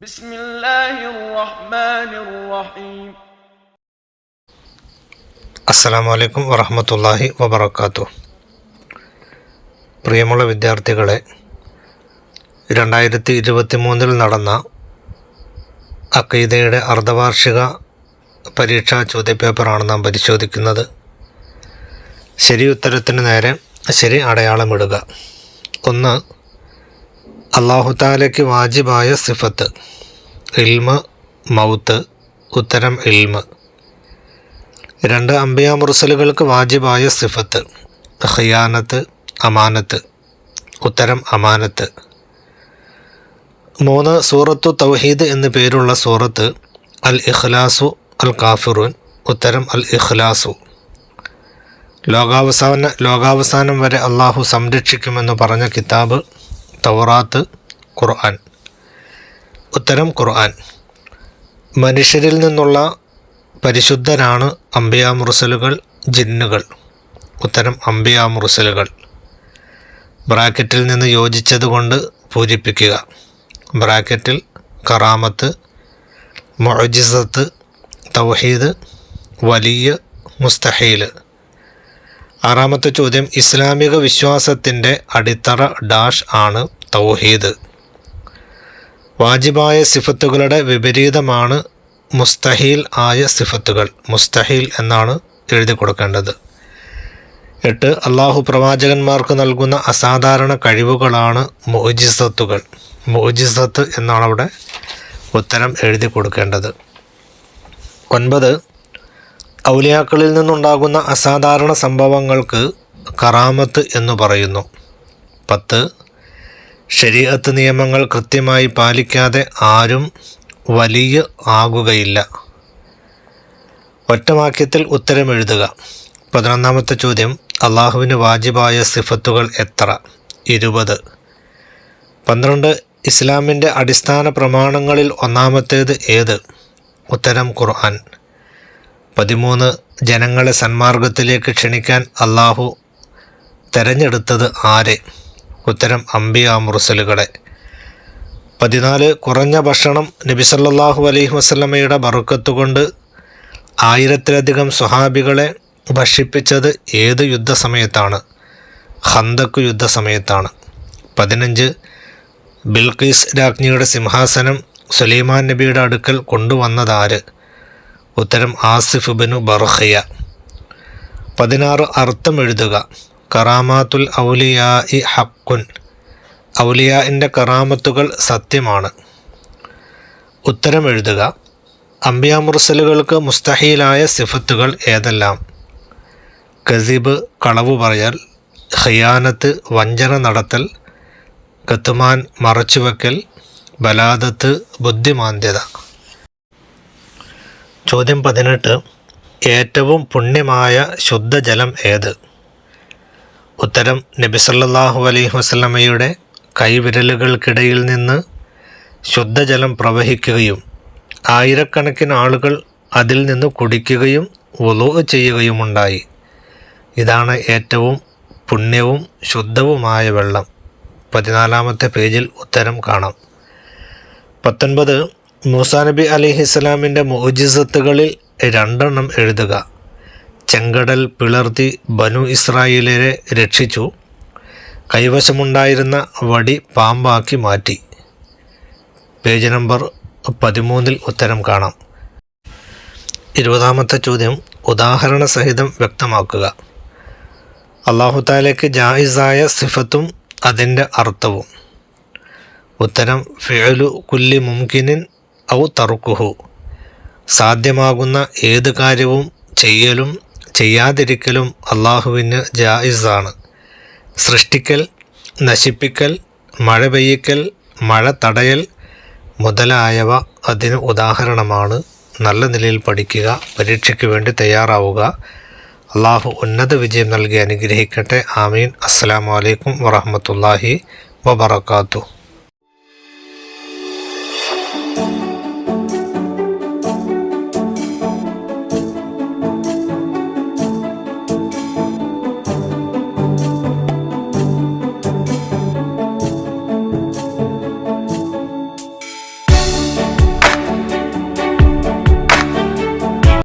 بسم الله الرحمن الرحيم അസ്സലാമു അലൈക്കും വറഹമത്തല്ലാഹി വബർക്കാത്തു പ്രിയമുള്ള വിദ്യാർത്ഥികളെ രണ്ടായിരത്തി ഇരുപത്തി മൂന്നിൽ നടന്ന അക്കീദയുടെ അർദ്ധവാർഷിക പരീക്ഷാ ചോദ്യപേപ്പറാണ് നാം പരിശോധിക്കുന്നത് ശരി ഉത്തരത്തിന് നേരെ ശരി അടയാളമിടുക ഒന്ന് അള്ളാഹുത്താലയ്ക്ക് വാജിബായ സിഫത്ത്. ഇൽമ മൗത്ത് ഉത്തരം ഇൽമ. രണ്ട് അംബിയ മുർസലുകൾക്ക് വാജിബായ സിഫത്ത്. ഖിയാനത്ത് അമാനത്ത്. ഉത്തരം അമാനത്ത്. മൂന്ന് സൂറത്തു തൗഹീദ് എന്ന് പേരുള്ള സൂറത്ത് അൽ ഇഖ്ലാസു അൽ കാഫിറുൻ. ഉത്തരം അൽ ഇഖ്ലാസു. ലോകാവസാന ലോകാവസാനം വരെ അള്ളാഹു സംരക്ഷിക്കുമെന്ന് പറഞ്ഞ കിതാബ് തൗറാത്ത് ഖുർആൻ. ഉത്തരം ഖുർആൻ. മനുഷ്യരിൽ നിന്നുള്ള പരിശുദ്ധരാണ് അംബിയ മുർസലുകൾ ജിന്നുകൾ. ഉത്തരം അംബിയ മുർസലുകൾ. ബ്രാക്കറ്റിൽ നിന്ന് യോജിച്ചതുകൊണ്ട് പൂരിപ്പിക്കുക. ബ്രാക്കറ്റിൽ കറാമത്ത് മൊജിസത്ത് തൗഹീദ് വലിയ മുസ്തഹീൽ. ആറാമത്തെ ചോദ്യം ഇസ്ലാമിക വിശ്വാസത്തിന്റെ അടിത്തറ ഡാഷ് ആണ് തൗഹീദ്. വാജിബായ സിഫത്തുകളുടെ വിപരീതമാണ് മുസ്തഹീൽ ആയ സിഫത്തുകൾ. മുസ്തഹീൽ എന്നാണ് എഴുതി കൊടുക്കേണ്ടത്. എട്ട് അള്ളാഹു പ്രവാചകന്മാർക്ക് നൽകുന്ന അസാധാരണ കഴിവുകളാണ് മോജിസത്തുകൾ മോജിസത്ത് എന്നാണ് അവിടെ ഉത്തരം എഴുതി കൊടുക്കേണ്ടത്. ഒൻപത് ഔലിയാക്കളിൽ നിന്നുണ്ടാകുന്ന അസാധാരണ സംഭവങ്ങൾക്ക് കറാമത്ത് എന്ന് പറയുന്നു. പത്ത് ശരീഅത്ത് നിയമങ്ങൾ കൃത്യമായി പാലിക്കാതെ ആരും വലിയ ആകുകയില്ല. ഒറ്റവാക്യത്തിൽ ഉത്തരം എഴുതുക. പതിനൊന്നാമത്തെ ചോദ്യം അള്ളാഹുവിന് വാജിബായ സിഫത്തുകൾ എത്ര? ഇരുപത്. പന്ത്രണ്ട് ഇസ്ലാമിന്റെ അടിസ്ഥാന പ്രമാണങ്ങളിൽ ഒന്നാമത്തേത് ഏത്? ഉത്തരം ഖുർആൻ. പതിമൂന്ന് ജനങ്ങളെ സന്മാർഗത്തിലേക്ക് ക്ഷണിക്കാൻ അള്ളാഹു തെരഞ്ഞെടുത്തത് ആരെ? ഉത്തരം അംബിയ മുറുസലുകളെ പതിനാല് കുറഞ്ഞ ഭക്ഷണം നബിസല്ലാഹു അലൈഹി വസ്ലമയുടെ ബറുക്കത്തുകൊണ്ട് ആയിരത്തിലധികം സ്വഹാബികളെ ഭക്ഷിപ്പിച്ചത് ഏത് യുദ്ധസമയത്താണ്? ഹന്തക്ക് യുദ്ധസമയത്താണ്. പതിനഞ്ച് ബിൽഖീസ് രാജ്ഞിയുടെ സിംഹാസനം സുലൈമാൻ നബിയുടെ അടുക്കൽ കൊണ്ടുവന്നതാര് ഉത്തരം ആസിഫ് ബിനു ബർഖിയ. പതിനാറ് അർത്ഥം എഴുതുക. കറാമാത്തുൽ ഔലിയാ ഇ ഹക്കുൻ ഔലിയാന്റെ കറാമത്തുകൾ സത്യമാണ്. ഉത്തരം എഴുതുക. അംബിയ മുർസലുകൾക്ക് മുസ്തഹീലായ സിഫത്തുകൾ ഏതെല്ലാം? കസിബ് കളവ് പറയൽ ഖിയാനത്ത് വഞ്ചന നടത്തൽ കത്തുമാൻ മറച്ചുവെക്കൽ ബലാദത്ത് ബുദ്ധിമാന്ദ്യത. ചോദ്യം പതിനെട്ട്. ഏറ്റവും പുണ്യമായ ശുദ്ധജലം ഏത്? ഉത്തരം നബിസല്ലാഹു അലൈഹി വസ്ലമയുടെ കൈവിരലുകൾക്കിടയിൽ നിന്ന് ശുദ്ധജലം പ്രവഹിക്കുകയും ആയിരക്കണക്കിന് ആളുകൾ അതിൽ നിന്ന് കുടിക്കുകയും വുളു ചെയ്യുകയുമുണ്ടായി. ഇതാണ് ഏറ്റവും പുണ്യവും ശുദ്ധവുമായ വെള്ളം. പതിനാലാമത്തെ പേജിൽ ഉത്തരം കാണാം. പത്തൊൻപത് മൂസാ നബി അലിഹിസ്ലാമിന്റെ മോജിസത്തുകളിൽ രണ്ടെണ്ണം എഴുതുക. ചെങ്കടൽ പിളർത്തി ബനു ഇസ്രായേലരെ രക്ഷിച്ചു. കൈവശമുണ്ടായിരുന്ന വടി പാമ്പാക്കി മാറ്റി. പേജ് നമ്പർ പതിമൂന്നിൽ ഉത്തരം കാണാം. ഇരുപതാമത്തെ ചോദ്യം ഉദാഹരണ സഹിതം വ്യക്തമാക്കുക. അള്ളാഹുത്താലേക്ക് ജായിസായ സിഫത്തും അതിന്റെ അർത്ഥവും. ഉത്തരം ഫേലു കുല്ലി മുംകിനിൻ ഔ തറുക്കുഹു. സാധ്യമാകുന്ന ഏത് കാര്യവും ചെയ്യലും ചെയ്യാതിരിക്കലും അള്ളാഹുവിന് ജായിസാണ്. സൃഷ്ടിക്കൽ നശിപ്പിക്കൽ മഴ പെയ്യിക്കൽ മഴ തടയൽ മുതലായവ അതിന് ഉദാഹരണമാണ്. നല്ല നിലയിൽ പഠിക്കുക പരീക്ഷയ്ക്ക് വേണ്ടി തയ്യാറാവുക. അള്ളാഹു ഉന്നത വിജയം നൽകി അനുഗ്രഹിക്കട്ടെ. ആമീൻ. അസ്സാം വലൈക്കും വറഹമത്തല്ലാഹി വബർക്കാത്തു